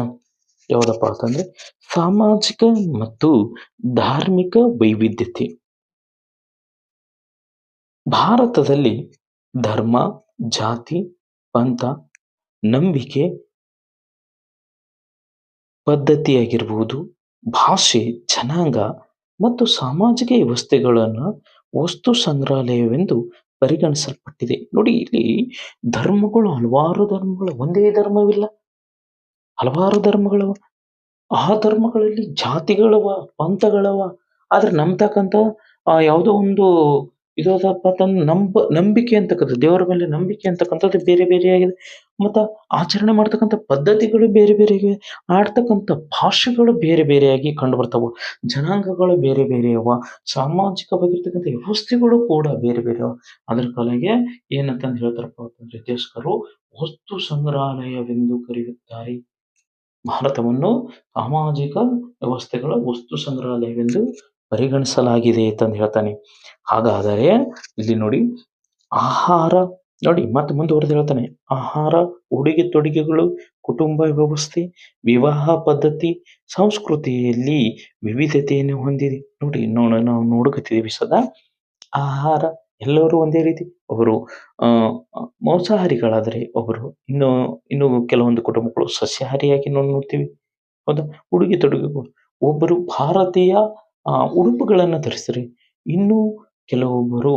ಯಾವುದಪ್ಪ ಅಂತಂದ್ರೆ ಸಾಮಾಜಿಕ ಮತ್ತು ಧಾರ್ಮಿಕ ವೈವಿಧ್ಯತೆ. ಭಾರತದಲ್ಲಿ ಧರ್ಮ, ಜಾತಿ, ಪಂಥ, ನಂಬಿಕೆ ಪದ್ಧತಿಯಾಗಿರ್ಬೋದು, ಭಾಷೆ, ಜನಾಂಗ ಮತ್ತು ಸಾಮಾಜಿಕ ವ್ಯವಸ್ಥೆಗಳನ್ನು ವಸ್ತು ಸಂಗ್ರಹಾಲಯವೆಂದು ಪರಿಗಣಿಸಲ್ಪಟ್ಟಿದೆ. ನೋಡಿ, ಇಲ್ಲಿ ಧರ್ಮಗಳು, ಹಲವಾರು ಧರ್ಮಗಳು, ಒಂದೇ ಧರ್ಮವಿಲ್ಲ. ಹಲವಾರು ಧರ್ಮಗಳವ. ಆ ಧರ್ಮಗಳಲ್ಲಿ ಜಾತಿಗಳವ, ಪಂಥಗಳವ. ಆದ್ರೆ ನಂಬ್ತಕ್ಕಂಥ ಆ ಯಾವುದೋ ಒಂದು ಇದಪ್ಪ ಅಂತಂದ್ರೆ ನಂಬ, ನಂಬಿಕೆ ಅಂತಕ್ಕಂಥದ್ದು, ದೇವರ ಮೇಲೆ ನಂಬಿಕೆ ಅಂತಕ್ಕಂಥದ್ದು ಬೇರೆ ಬೇರೆಯಾಗಿದೆ ಮತ್ತ ಆಚರಣೆ ಮಾಡ್ತಕ್ಕಂಥ ಪದ್ಧತಿಗಳು ಬೇರೆ ಬೇರೆ ಆಗಿವೆ ಆಡ್ತಕ್ಕಂಥ ಭಾಷೆಗಳು ಬೇರೆ ಬೇರೆಯಾಗಿ ಕಂಡು ಬರ್ತಾವ ಜನಾಂಗಗಳು ಬೇರೆ ಬೇರೆ ಅವ ಸಾಮಾಜಿಕವಾಗಿರ್ತಕ್ಕಂಥ ವ್ಯವಸ್ಥೆಗಳು ಕೂಡ ಬೇರೆ ಬೇರೆ ಅವ ಅದ್ರ ಕಲೆಗೆ ಏನಂತ ಹೇಳ್ತಾರಪ್ಪ ಅಂತಂದ್ರೆ ಇತಿಹಾಸಕರು, ವಸ್ತು ಸಂಗ್ರಹಾಲಯವೆಂದು ಕರೆಯುತ್ತಾರೆ. ಭಾರತವನ್ನು ಸಾಮಾಜಿಕ ವ್ಯವಸ್ಥೆಗಳ ವಸ್ತು ಸಂಗ್ರಹಾಲಯವೆಂದು ಪರಿಗಣಿಸಲಾಗಿದೆ ಅಂತಂದು ಹೇಳ್ತಾನೆ. ಹಾಗಾದರೆ ಇಲ್ಲಿ ನೋಡಿ, ಆಹಾರ, ನೋಡಿ ಮತ್ತೆ ಮುಂದುವರೆದು ಹೇಳ್ತಾನೆ. ಆಹಾರ, ಉಡುಗೆ ತೊಡುಗೆಗಳು, ಕುಟುಂಬ ವ್ಯವಸ್ಥೆ, ವಿವಾಹ ಪದ್ಧತಿ, ಸಂಸ್ಕೃತಿಯಲ್ಲಿ ವಿವಿಧತೆಯನ್ನು ಹೊಂದಿದೆ. ನೋಡಿ, ನೋಡ, ನಾವು ನೋಡಕತ್ತೀವಿ ಸದಾ. ಆಹಾರ ಎಲ್ಲರೂ ಒಂದೇ ರೀತಿ. ಒಬ್ಬರು ಮಾಂಸಾಹಾರಿಗಳಾದರೆ ಒಬ್ಬರು ಇನ್ನು ಇನ್ನು ಕೆಲವೊಂದು ಕುಟುಂಬಗಳು ಸಸ್ಯಾಹಾರಿಯಾಗಿ ನೋಡ್ತೀವಿ. ಹೌದಾ? ಉಡುಗೆ ತೊಡುಗೆಗಳು. ಒಬ್ಬರು ಭಾರತೀಯ ಉಡುಪುಗಳನ್ನು ಧರಿಸ್ರಿ. ಇನ್ನು ಕೆಲವೊಬ್ಬರು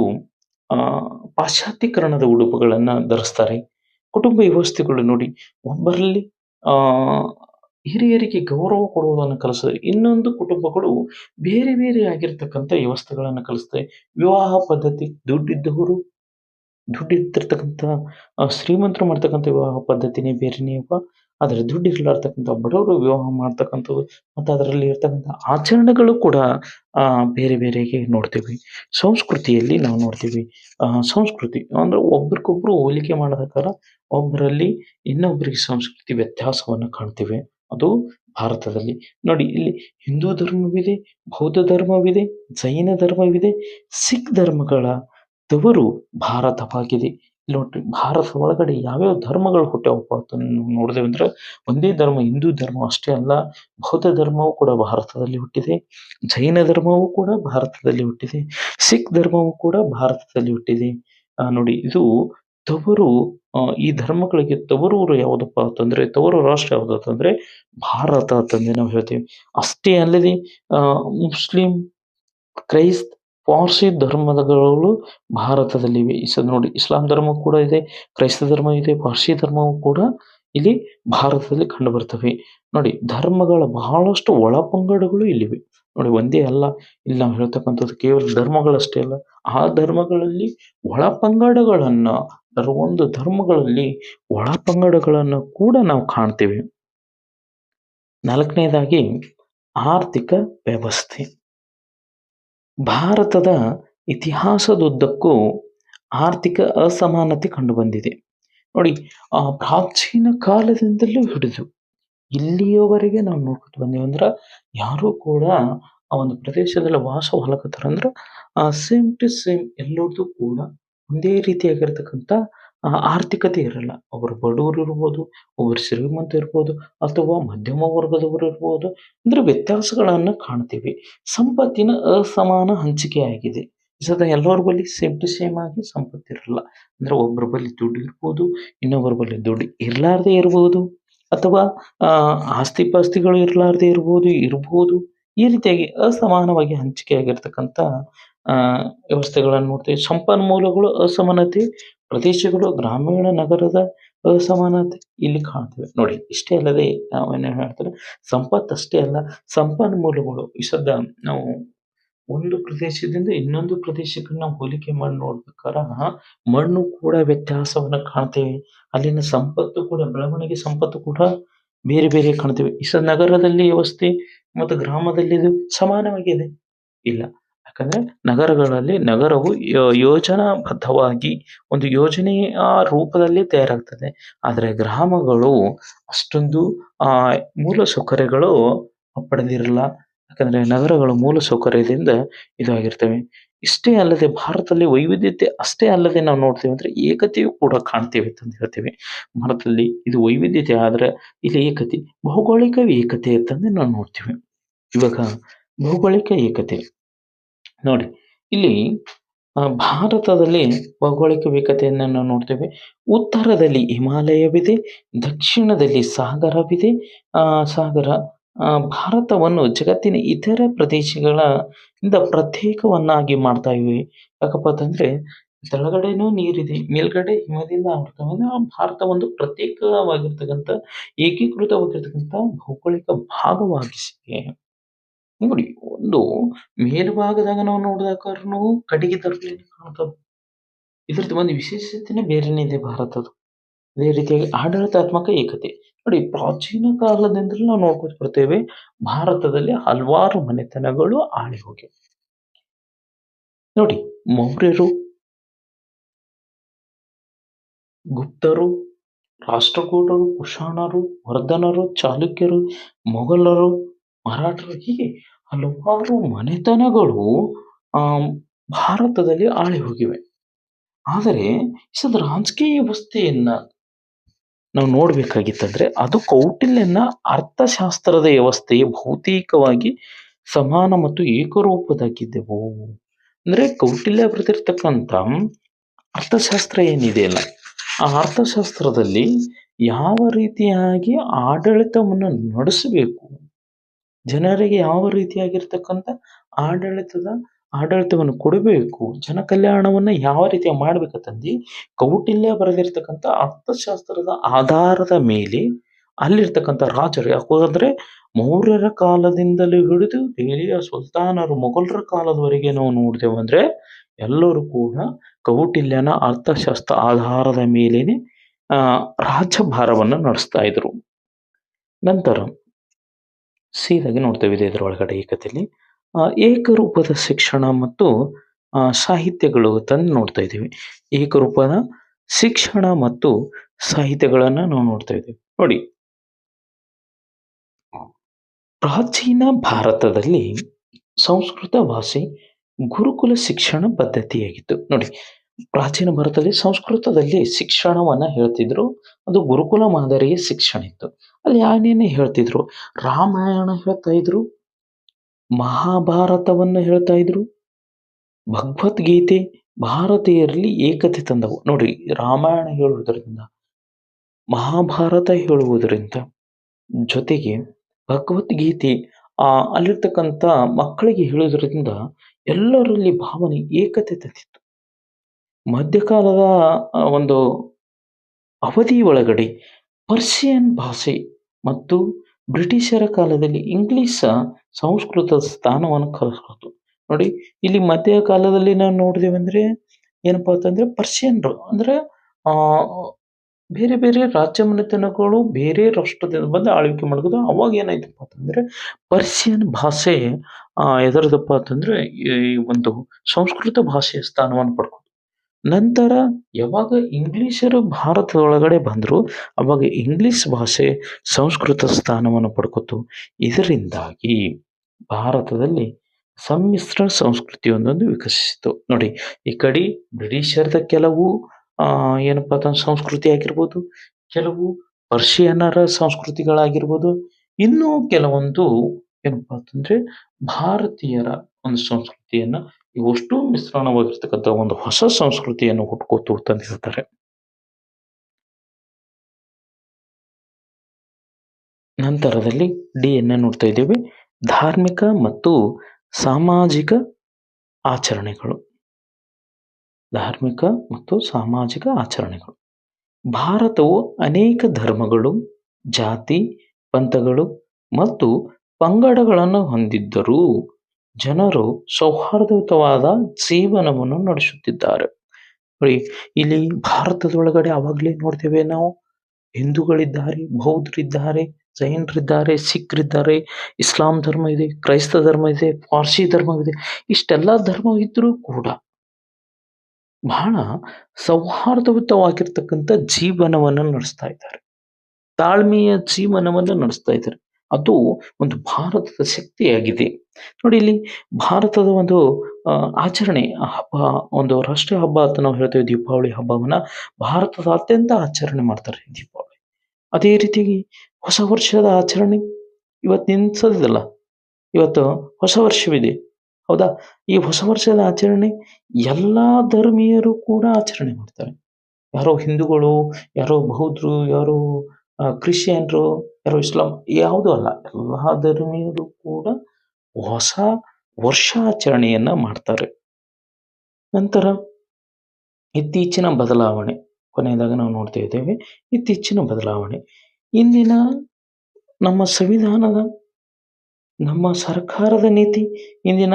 ಆ, ಪಾಶ್ಚಾತ್ಯೀಕರಣದ ಉಡುಪುಗಳನ್ನು ಧರಿಸ್ತಾರೆ. ಕುಟುಂಬ ವ್ಯವಸ್ಥೆಗಳು ನೋಡಿ ಒಬ್ಬರಲ್ಲಿ ಆ ಹಿರಿಯರಿಗೆ ಗೌರವ ಕೊಡುವುದನ್ನು ಕಲಿಸಿದ್ರೆ ಇನ್ನೊಂದು ಕುಟುಂಬಗಳು ಬೇರೆ ಬೇರೆ ಆಗಿರ್ತಕ್ಕಂಥ ವ್ಯವಸ್ಥೆಗಳನ್ನು ಕಲಿಸ್ತವೆ ವಿವಾಹ ಪದ್ಧತಿ ದುಡ್ಡಿದ್ದವರು ದುಡ್ಡಿದ್ದಿರ್ತಕ್ಕಂಥ ಆ, ಶ್ರೀಮಂತರು ಮಾಡ್ತಕ್ಕಂಥ ವಿವಾಹ ಪದ್ಧತಿನೇ ಬೇರೆನೇ ಅಪ್ಪ ಆದರೆ ದುಡ್ಡು ಬಡವರು ವಿವಾಹ ಮಾಡ್ತಕ್ಕಂಥದ್ದು ಮತ್ತು ಅದರಲ್ಲಿ ಇರ್ತಕ್ಕಂಥ ಆಚರಣೆಗಳು ಕೂಡ ಬೇರೆ ಬೇರೆಗೆ ನೋಡ್ತೀವಿ. ಸಂಸ್ಕೃತಿಯಲ್ಲಿ ನಾವು ನೋಡ್ತೀವಿ. ಸಂಸ್ಕೃತಿ ಅಂದ್ರೆ ಒಬ್ರಿಗೊಬ್ರು ಹೋಲಿಕೆ ಮಾಡೋದಕ್ಕಾರ ಒಬ್ಬರಲ್ಲಿ ಇನ್ನೊಬ್ಬರಿಗೆ ಸಂಸ್ಕೃತಿ ವ್ಯತ್ಯಾಸವನ್ನು ಕಾಣ್ತೀವಿ. ಅದು ಭಾರತದಲ್ಲಿ. ನೋಡಿ, ಇಲ್ಲಿ ಹಿಂದೂ ಧರ್ಮವಿದೆ, ಬೌದ್ಧ ಧರ್ಮವಿದೆ, ಜೈನ ಧರ್ಮವಿದೆ, ಸಿಖ್ ಧರ್ಮಗಳ ತವರು ಭಾರತವಾಗಿದೆ. ಇಲ್ಲಿ ನೋಡ್ರಿ, ಭಾರತ ಒಳಗಡೆ ಯಾವ್ಯಾವ ಧರ್ಮಗಳು ಹುಟ್ಟ್ಯಾವಪ್ಪ ಅಂತ ನೋಡಿದೆವು ಅಂದ್ರೆ ಒಂದೇ ಧರ್ಮ, ಹಿಂದೂ ಧರ್ಮ ಅಷ್ಟೇ ಅಲ್ಲ, ಬೌದ್ಧ ಧರ್ಮವು ಕೂಡ ಭಾರತದಲ್ಲಿ ಹುಟ್ಟಿದೆ, ಜೈನ ಧರ್ಮವು ಕೂಡ ಭಾರತದಲ್ಲಿ ಹುಟ್ಟಿದೆ, ಸಿಖ್ ಧರ್ಮವು ಕೂಡ ಭಾರತದಲ್ಲಿ ಹುಟ್ಟಿದೆ. ನೋಡಿ, ಇದು ತವರು ಈ ಧರ್ಮಗಳಿಗೆ ತವರೂರು ಯಾವುದಪ್ಪ ಅಂತಂದ್ರೆ, ತವರು ರಾಷ್ಟ್ರ ಯಾವುದು ಅಂತಂದ್ರೆ, ಭಾರತ ಅಂತಂದು ನಾವು ಹೇಳ್ತೀವಿ. ಅಷ್ಟೇ ಅಲ್ಲದೆ ಮುಸ್ಲಿಂ, ಕ್ರೈಸ್ತ ಪಾರ್ಸಿ ಧರ್ಮಗಳು ಭಾರತದಲ್ಲಿವೆ. ಇಸ ನೋಡಿ, ಇಸ್ಲಾಂ ಧರ್ಮ ಕೂಡ ಇದೆ, ಕ್ರೈಸ್ತ ಧರ್ಮ ಇದೆ, ಪಾರ್ಸಿ ಧರ್ಮವು ಕೂಡ ಇಲ್ಲಿ ಭಾರತದಲ್ಲಿ ಕಂಡು ಬರ್ತವೆ ನೋಡಿ, ಧರ್ಮಗಳ ಬಹಳಷ್ಟು ಒಳಪಂಗಡಗಳು ಇಲ್ಲಿವೆ. ನೋಡಿ, ಒಂದೇ ಅಲ್ಲ, ಇಲ್ಲಿ ನಾವು ಹೇಳ್ತಕ್ಕಂಥದ್ದು ಕೇವಲ ಧರ್ಮಗಳಷ್ಟೇ ಅಲ್ಲ, ಆ ಧರ್ಮಗಳಲ್ಲಿ ಒಳಪಂಗಡಗಳನ್ನ ಒಂದು ಧರ್ಮಗಳಲ್ಲಿ ಒಳಪಂಗಡಗಳನ್ನು ಕೂಡ ನಾವು ಕಾಣ್ತೇವೆ. ನಾಲ್ಕನೇದಾಗಿ ಆರ್ಥಿಕ ವ್ಯವಸ್ಥೆ. ಭಾರತದ ಇತಿಹಾಸದುದ್ದಕ್ಕೂ ಆರ್ಥಿಕ ಅಸಮಾನತೆ ಕಂಡುಬಂದಿದೆ. ನೋಡಿ, ಆ ಪ್ರಾಚೀನ ಕಾಲದಿಂದಲೂ ಹಿಡಿದು ಇಲ್ಲಿಯವರೆಗೆ ನಾವು ನೋಡ್ಕೊತ ಬಂದೇವೆ ಅಂದ್ರೆ ಯಾರೂ ಕೂಡ ಆ ಒಂದು ಪ್ರದೇಶದಲ್ಲಿ ವಾಸ ಆ ಸೇಮ್ ಟು ಸೇಮ್ ಎಲ್ಲರದು ಕೂಡ ಒಂದೇ ರೀತಿಯಾಗಿರ್ತಕ್ಕಂಥ ಆರ್ಥಿಕತೆ ಇರಲ್ಲ. ಒಬ್ಬರು ಬಡವರು ಇರ್ಬೋದು ಒಬ್ಬರು ಶ್ರೀಮಂತ ಇರ್ಬೋದು ಅಥವಾ ಮಧ್ಯಮ ವರ್ಗದವರು ಇರ್ಬೋದು ಅಂದ್ರೆ ವ್ಯತ್ಯಾಸಗಳನ್ನು ಕಾಣ್ತೀವಿ. ಸಂಪತ್ತಿನ ಅಸಮಾನ ಹಂಚಿಕೆಯಾಗಿದೆ. ಸದಾ ಎಲ್ಲರ ಬಳಿ ಸೇಮ್ ಟು ಸೇಮ್ ಆಗಿ ಸಂಪತ್ತಿರಲ್ಲ ಅಂದ್ರೆ ಒಬ್ಬರ ಬಳಿ ದುಡ್ಡು ಇರ್ಬೋದು ಇನ್ನೊಬ್ಬರ ಬಳಿ ದುಡ್ಡು ಇರಲಾರ್ದೇ ಇರ್ಬೋದು ಅಥವಾ ಆಸ್ತಿ ಪಾಸ್ತಿಗಳು ಇರಲಾರ್ದೆ ಇರ್ಬೋದು ಇರ್ಬೋದು. ಈ ರೀತಿಯಾಗಿ ಅಸಮಾನವಾಗಿ ಹಂಚಿಕೆಯಾಗಿರ್ತಕ್ಕಂಥ ಆ, ವ್ಯವಸ್ಥೆಗಳನ್ನು ನೋಡ್ತೀವಿ. ಸಂಪನ್ಮೂಲಗಳು ಅಸಮಾನತೆ ಪ್ರದೇಶಗಳು ಗ್ರಾಮೀಣ ನಗರದ ಅಸಮಾನತೆ ಇಲ್ಲಿ ಕಾಣ್ತವೆ. ನೋಡಿ, ಇಷ್ಟೇ ಅಲ್ಲದೆ ನಾವೇನು ಹೇಳ್ತಾರೆ ಸಂಪತ್ತು ಅಷ್ಟೇ ಅಲ್ಲ, ಸಂಪನ್ಮೂಲಗಳು. ಈ ನಾವು ಒಂದು ಪ್ರದೇಶದಿಂದ ಇನ್ನೊಂದು ಪ್ರದೇಶಕ್ಕೆ ನಾವು ಹೋಲಿಕೆ ಮಾಡಿ ನೋಡ್ಬೇಕಾರ ಮಣ್ಣು ಕೂಡ ವ್ಯತ್ಯಾಸವನ್ನ ಕಾಣ್ತೇವೆ. ಅಲ್ಲಿನ ಸಂಪತ್ತು ಕೂಡ, ಬೆಳವಣಿಗೆ ಸಂಪತ್ತು ಕೂಡ ಬೇರೆ ಬೇರೆ ಕಾಣ್ತೇವೆ. ಸದ್ದ ನಗರದಲ್ಲಿ ವ್ಯವಸ್ಥೆ ಮತ್ತು ಗ್ರಾಮದಲ್ಲಿ ಸಮಾನವಾಗಿದೆ. ಇಲ್ಲ ಯಾಕಂದ್ರೆ ನಗರಗಳಲ್ಲಿ ನಗರವು ಯೋಜನಾ ಬದ್ಧವಾಗಿ ಒಂದು ಯೋಜನೆಯ ರೂಪದಲ್ಲಿ ತಯಾರಾಗ್ತದೆ. ಆದರೆ ಗ್ರಾಮಗಳು ಅಷ್ಟೊಂದು, ಆ, ಮೂಲ ಸೌಕರ್ಯಗಳು ಪಡೆದಿರಲ್ಲ. ಯಾಕಂದ್ರೆ ನಗರಗಳು ಮೂಲ ಸೌಕರ್ಯದಿಂದ ಇದಾಗಿರ್ತವೆ. ಇಷ್ಟೇ ಅಲ್ಲದೆ ಭಾರತದಲ್ಲಿ ವೈವಿಧ್ಯತೆ ಅಷ್ಟೇ ಅಲ್ಲದೆ ನಾವು ನೋಡ್ತೇವೆ ಅಂದ್ರೆ ಏಕತೆಯು ಕೂಡ ಕಾಣ್ತೇವೆ ಅಂತ ಹೇಳ್ತೇವೆ. ಭಾರತದಲ್ಲಿ ಇದು ವೈವಿಧ್ಯತೆ, ಆದ್ರೆ ಇಲ್ಲಿ ಏಕತೆ, ಭೌಗೋಳಿಕ ಏಕತೆ ಅಂತಂದು ನಾವು ನೋಡ್ತೀವಿ. ಇವಾಗ ಭೌಗೋಳಿಕ ಏಕತೆ. ನೋಡಿ, ಇಲ್ಲಿ ಭಾರತದಲ್ಲಿ ಭೌಗೋಳಿಕ ವಿಕತೆಯನ್ನು ನಾವು ನೋಡ್ತೇವೆ. ಉತ್ತರದಲ್ಲಿ ಹಿಮಾಲಯವಿದೆ, ದಕ್ಷಿಣದಲ್ಲಿ ಸಾಗರವಿದೆ. ಸಾಗರ ಭಾರತವನ್ನು ಜಗತ್ತಿನ ಇತರ ಪ್ರದೇಶಗಳ ಇಂದ ಪ್ರತ್ಯೇಕವನ್ನಾಗಿ ಮಾಡ್ತಾ ಇವೆ. ಯಾಕಪ್ಪ ಅಂತಂದ್ರೆ ಕೆಳಗಡೆನೂ ನೀರಿದೆ, ಮೇಲ್ಗಡೆ ಹಿಮದಿಂದ ಆವೃತವಾದ ಭಾರತ ಒಂದು ಪ್ರತ್ಯೇಕವಾಗಿರ್ತಕ್ಕಂಥ, ಏಕೀಕೃತವಾಗಿರ್ತಕ್ಕಂಥ ಭೌಗೋಳಿಕ ಭಾಗವಾಗಿಸಿದೆ. ನೋಡಿ, ಒಂದು ಮೇಲ್ಭಾಗದಾಗ ನಾವು ನೋಡಿದಕಾರುನು ಕಟ್ಟಿಗೆ ತರಬೇತಿ ಕಾಣ್ತದೆ ಇದ್ರದ್ದು ಒಂದು ವಿಶೇಷತೆನೇ ಬೇರೆನೇ ಇದೆ ಭಾರತದ ಅದೇ ರೀತಿಯಾಗಿ ಆಡಳಿತಾತ್ಮಕ ಏಕತೆ. ನೋಡಿ, ಪ್ರಾಚೀನ ಕಾಲದಿಂದಲೂ ನಾವು ನೋಡ್ಕೊತ ಬರ್ತೇವೆ, ಭಾರತದಲ್ಲಿ ಹಲವಾರು ಮನೆತನಗಳು ಆಳಿ ಹೋಗಿವೆ. ನೋಡಿ, ಮೌರ್ಯರು, ಗುಪ್ತರು, ರಾಷ್ಟ್ರಕೂಟರು, ಕುಶಾಣರು, ವರ್ಧನರು, ಚಾಲುಕ್ಯರು, ಮೊಘಲರು ಮರಾಠರು ಹೀಗೆ ಹಲವಾರು ಮನೆತನಗಳು ಭಾರತದಲ್ಲಿ ಆಳಿ ಹೋಗಿವೆ. ಆದರೆ ಸದ್ ರಾಜಕೀಯ ವ್ಯವಸ್ಥೆಯನ್ನ ನಾವು ನೋಡ್ಬೇಕಾಗಿತ್ತಂದ್ರೆ ಅದು ಕೌಟಿಲ್ಯನ ಅರ್ಥಶಾಸ್ತ್ರದ ವ್ಯವಸ್ಥೆ ಭೌತಿಕವಾಗಿ ಸಮಾನ ಮತ್ತು ಏಕರೂಪದಾಗಿದ್ದೆವು. ಅಂದ್ರೆ ಕೌಟಿಲ್ಯ ಬರೆದಿರ್ತಕ್ಕಂಥ ಅರ್ಥಶಾಸ್ತ್ರ ಏನಿದೆಯಲ್ಲ ಆ ಅರ್ಥಶಾಸ್ತ್ರದಲ್ಲಿ ಯಾವ ರೀತಿಯಾಗಿ ಆಡಳಿತವನ್ನು ನಡೆಸಬೇಕು ಜನರಿಗೆ ಯಾವ ರೀತಿಯಾಗಿರ್ತಕ್ಕಂಥ ಆಡಳಿತದ, ಆಡಳಿತವನ್ನು ಕೊಡಬೇಕು ಜನ ಕಲ್ಯಾಣವನ್ನ ಯಾವ ರೀತಿ ಮಾಡ್ಬೇಕಂತಂದು ಕೌಟಿಲ್ಯ ಬರೆದಿರ್ತಕ್ಕಂಥ ಅರ್ಥಶಾಸ್ತ್ರದ ಆಧಾರದ ಮೇಲೆ ಅಲ್ಲಿರ್ತಕ್ಕಂಥ ರಾಜರು ಯಾಕೋದಂದ್ರೆ ಮೌರ್ಯರ ಕಾಲದಿಂದಲೂ ಹಿಡಿದು ದೆಹಲಿಯ ಸುಲ್ತಾನರು ಮೊಘಲರ ಕಾಲದವರೆಗೆ ನಾವು ನೋಡಿದೆವು ಅಂದ್ರೆ ಎಲ್ಲರೂ ಕೂಡ ಕೌಟಿಲ್ಯನ ಅರ್ಥಶಾಸ್ತ್ರ ಆಧಾರದ ಮೇಲೇನೆ, ಆ ರಾಜ್ಯಭಾರವನ್ನು ನಡೆಸ್ತಾ ಇದ್ರು. ನಂತರ ಸೀದಾಗಿ ನೋಡ್ತೇವೆ ಇದರ ಒಳಗಡೆ ಈ ಕಥೆಯಲ್ಲಿ ಏಕರೂಪದ ಶಿಕ್ಷಣ ಮತ್ತು ಸಾಹಿತ್ಯಗಳು ತಂದು ನೋಡ್ತಾ ಇದ್ದೀವಿ. ಏಕರೂಪದ ಶಿಕ್ಷಣ ಮತ್ತು ಸಾಹಿತ್ಯಗಳನ್ನ ನಾವು ನೋಡ್ತಾ ಇದ್ದೀವಿ. ನೋಡಿ. ಪ್ರಾಚೀನ ಭಾರತದಲ್ಲಿ ಸಂಸ್ಕೃತ ಭಾಷೆ ಗುರುಕುಲ ಶಿಕ್ಷಣ ಪದ್ಧತಿಯಾಗಿತ್ತು. ನೋಡಿ, ಪ್ರಾಚೀನ ಭಾರತದಲ್ಲಿ ಸಂಸ್ಕೃತದಲ್ಲಿ ಶಿಕ್ಷಣವನ್ನ ಹೇಳ್ತಿದ್ರು. ಅದು ಗುರುಕುಲ ಮಾದರಿಯ ಶಿಕ್ಷಣ ಇತ್ತು. ಅಲ್ಲಿ ಏನೇನು ಹೇಳ್ತಿದ್ರು, ರಾಮಾಯಣ ಹೇಳ್ತಾ ಇದ್ರು, ಮಹಾಭಾರತವನ್ನು ಹೇಳ್ತಾ ಇದ್ರು, ಭಗವದ್ಗೀತೆ ಭಾರತೀಯರಲ್ಲಿ ಏಕತೆ ತಂದವು. ನೋಡಿ, ರಾಮಾಯಣ ಹೇಳುವುದರಿಂದ, ಮಹಾಭಾರತ ಹೇಳುವುದರಿಂದ ಜೊತೆಗೆ ಭಗವದ್ಗೀತೆ ಅಲ್ಲಿರ್ತಕ್ಕಂಥ ಮಕ್ಕಳಿಗೆ ಹೇಳುವುದರಿಂದ ಎಲ್ಲರಲ್ಲಿ ಭಾವನೆ ಏಕತೆ ತಂದಿತ್ತು. ಮಧ್ಯಕಾಲದ ಒಂದು ಅವಧಿ ಒಳಗಡೆ ಪರ್ಷಿಯನ್ ಭಾಷೆ ಮತ್ತು ಬ್ರಿಟಿಷರ ಕಾಲದಲ್ಲಿ ಇಂಗ್ಲಿಷ್ ಸಂಸ್ಕೃತ ಸ್ಥಾನವನ್ನು ಕಲ್ಸ್ಕೊತು ನೋಡಿ, ಇಲ್ಲಿ ಮಧ್ಯ ಕಾಲದಲ್ಲಿ ನಾವು ನೋಡಿದೇವೆ ಅಂದ್ರೆ ಏನಪ್ಪಾ ಅಂತಂದ್ರೆ ಪರ್ಷಿಯನ್ರು. ಅಂದ್ರೆ ಬೇರೆ ಬೇರೆ ರಾಜ್ಯ ಮನೆತನಗಳು ಬೇರೆ ರಾಷ್ಟ್ರದಿಂದ ಬಂದು ಆಳ್ವಿಕೆ ಮಾಡಿದ್ರು ಅವಾಗ ಏನಾಯ್ತಪ್ಪ ಅಂತಂದ್ರೆ ಪರ್ಷಿಯನ್ ಭಾಷೆ ಎದರದಪ್ಪ ಅಂತಂದ್ರೆ ಈ ಒಂದು ಸಂಸ್ಕೃತ ಭಾಷೆಯ ಸ್ಥಾನವನ್ನು ಪಡ್ಕೊಂಡು ನಂತರ ಯಾವಾಗ ಇಂಗ್ಲಿಷರು ಭಾರತದೊಳಗಡೆ ಬಂದರು, ಅವಾಗ ಇಂಗ್ಲಿಷ್ ಭಾಷೆ ಸಂಸ್ಕೃತ ಸ್ಥಾನವನ್ನು ಪಡ್ಕೊತು. ಇದರಿಂದಾಗಿ ಭಾರತದಲ್ಲಿ ಸಮ್ಮಿಶ್ರ ಸಂಸ್ಕೃತಿ ಒಂದೊಂದು ವಿಕಸಿಸಿತು. ನೋಡಿ, ಈ ಕಡೆ ಬ್ರಿಟಿಷರದ ಕೆಲವು ಏನಪ್ಪಾ ಸಂಸ್ಕೃತಿ ಆಗಿರ್ಬೋದು, ಕೆಲವು ಪರ್ಷಿಯನ್ನರ ಸಂಸ್ಕೃತಿಗಳಾಗಿರ್ಬೋದು, ಇನ್ನೂ ಕೆಲವೊಂದು ಏನಪ್ಪಾ ಅಂತಂದ್ರೆ ಭಾರತೀಯರ ಒಂದು ಸಂಸ್ಕೃತಿಯನ್ನ ಇವಷ್ಟು ಮಿಶ್ರಣವಾಗಿರ್ತಕ್ಕಂಥ ಒಂದು ಹೊಸ ಸಂಸ್ಕೃತಿಯನ್ನು ಹುಟ್ಕೋತು ಅಂತ ಹೇಳ್ತಾರೆ ನಂತರದಲ್ಲಿ ಡಿ ಎನ್ನ ನೋಡ್ತಾ ಇದ್ದೇವೆ. ಧಾರ್ಮಿಕ ಮತ್ತು ಸಾಮಾಜಿಕ ಆಚರಣೆಗಳು. ಧಾರ್ಮಿಕ ಮತ್ತು ಸಾಮಾಜಿಕ ಆಚರಣೆಗಳು. ಭಾರತವು ಅನೇಕ ಧರ್ಮಗಳು, ಜಾತಿ, ಪಂಥಗಳು ಮತ್ತು ಪಂಗಡಗಳನ್ನು ಹೊಂದಿದ್ದರೂ ಜನರು ಸೌಹಾರ್ದಯುತವಾದ ಜೀವನವನ್ನು ನಡೆಸುತ್ತಿದ್ದಾರೆ. ನೋಡಿ, ಇಲ್ಲಿ ಭಾರತದೊಳಗಡೆ ಅವಾಗ್ಲೇ ನೋಡ್ತೇವೆ ನಾವು, ಹಿಂದೂಗಳಿದ್ದಾರೆ, ಬೌದ್ಧರಿದ್ದಾರೆ, ಜೈನರಿದ್ದಾರೆ, ಸಿಖ್ರಿದ್ದಾರೆ, ಇಸ್ಲಾಂ ಧರ್ಮ ಇದೆ, ಕ್ರೈಸ್ತ ಧರ್ಮ ಇದೆ, ಪಾರ್ಸಿ ಧರ್ಮವಿದೆ ಇಷ್ಟೆಲ್ಲ ಧರ್ಮ ಇದ್ರೂ ಕೂಡ ಬಹಳ ಸೌಹಾರ್ದಯುತವಾಗಿರ್ತಕ್ಕಂಥ ಜೀವನವನ್ನು ನಡೆಸ್ತಾ ಇದ್ದಾರೆ. ತಾಳ್ಮೆಯ ಜೀವನವನ್ನು ನಡೆಸ್ತಾ ಇದ್ದಾರೆ. ಅದು ಒಂದು ಭಾರತದ ಶಕ್ತಿಯಾಗಿದೆ. ನೋಡಿ ಇಲ್ಲಿ ಭಾರತದ ಒಂದು ಆಚರಣೆ ಹಬ್ಬ, ಒಂದು ರಾಷ್ಟ್ರೀಯ ಹಬ್ಬ ಅಂತ ನಾವು ಹೇಳ್ತೇವೆ, ದೀಪಾವಳಿ ಹಬ್ಬವನ್ನ ಭಾರತದ ಅತ್ಯಂತ ಆಚರಣೆ ಮಾಡ್ತಾರೆ ದೀಪಾವಳಿ. ಅದೇ ರೀತಿಯಾಗಿ ಹೊಸ ವರ್ಷದ ಆಚರಣೆ ಇವತ್ತು ನಿಲ್ಸೋದಿಲ್ಲ ಇವತ್ತು ಹೊಸ ವರ್ಷವಿದೆ. ಹೌದಾ? ಈ ಹೊಸ ವರ್ಷದ ಆಚರಣೆ ಎಲ್ಲಾ ಧರ್ಮೀಯರು ಕೂಡ ಆಚರಣೆ ಮಾಡ್ತಾರೆ. ಯಾರೋ ಹಿಂದೂಗಳು, ಯಾರೋ ಬೌದ್ಧರು, ಯಾರೋ ಕ್ರಿಶ್ಚಿಯನ್ರು ಯಾರೋ ಇಸ್ಲಾಂ ಯಾವುದೂ ಅಲ್ಲ. ಎಲ್ಲ ಧರ್ಮೀಯರು ಕೂಡ ಹೊಸ ವರ್ಷಾಚರಣೆಯನ್ನ ಮಾಡ್ತಾರೆ. ನಂತರ ಇತ್ತೀಚಿನ ಬದಲಾವಣೆ, ಕೊನೆಯದಾಗ ನಾವು ನೋಡ್ತಾ ಇದ್ದೇವೆ, ಇತ್ತೀಚಿನ ಬದಲಾವಣೆ. ಇಂದಿನ ನಮ್ಮ ಸಂವಿಧಾನದ, ನಮ್ಮ ಸರ್ಕಾರದ ನೀತಿ ಇಂದಿನ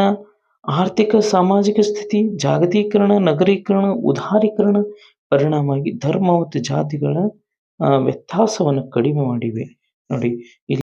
ಆರ್ಥಿಕ, ಸಾಮಾಜಿಕ ಸ್ಥಿತಿ, ಜಾಗತೀಕರಣ, ನಗರೀಕರಣ, ಉದಾರೀಕರಣ ಪರಿಣಾಮವಾಗಿ ಧರ್ಮ ಮತ್ತು ಜಾತಿಗಳ ವ್ಯತ್ಯಾಸವನ್ನು ಕಡಿಮೆ ಮಾಡಿವೆ. ನೋಡಿ ಇಲ್ಲಿ